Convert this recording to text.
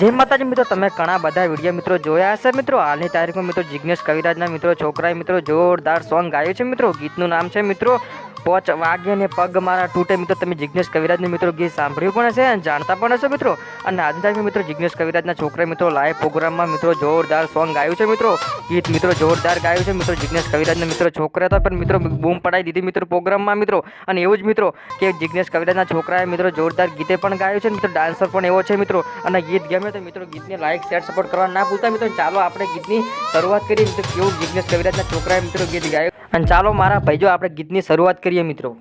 જય માતાજી મિત્રો, તમે ઘણા બધા વીડિયો મિત્રો જોયા હશે મિત્રો. હાલની તારીખમાં મિત્રો જિજ્ઞેશ કવિરાજના મિત્રો, છોકરાએ મિત્રો જોરદાર સોંગ ગાયું છે મિત્રો. ગીતનું નામ છે મિત્રો, પોચ વાગે ને પગ મારા તૂટે. મિત્રો, તમે જિજ્ઞેશ કવિરાજનું મિત્રો ગીત સાંભળ્યું પણ હશે અને જાણતા પણ હશે મિત્રો. અને આજની તારીખમાં મિત્રો જિજ્ઞેશ કવિરાજના છોકરાએ મિત્રો લાઈવ પ્રોગ્રામમાં મિત્રો જોરદાર સોંગ ગાયું છે મિત્રો. ગીત મિત્રો જોરદાર ગાયું છે મિત્રો. જિજ્ઞેશ કવિરાજના મિત્રો છોકરા હતા પણ મિત્રો બૂમ પડાવી દીધી મિત્રો પ્રોગ્રામમાં મિત્રો. અને એવું જ મિત્રો કે જિજ્ઞેશ કવિરાજના છોકરાએ મિત્રો જોરદાર ગીતે પણ ગાયું છે. મિત્રો ડાન્સર પણ એવો છે મિત્રો. અને ગીત ગમે તો મિત્રો ગીતને લાઈક શેર સપોર્ટ કરવા ના ભૂલતા મિત્રો. ચાલો આપણે ગીતની શરૂઆત કરીએ. મિત્રો કેવું જિજ્ઞેશ કવિરાજના છોકરાએ મિત્રો ગીત ગાયું? અને ચાલો મારા ભાઈજો આપણે ગીતની શરૂઆત કરીએ મિત્રો.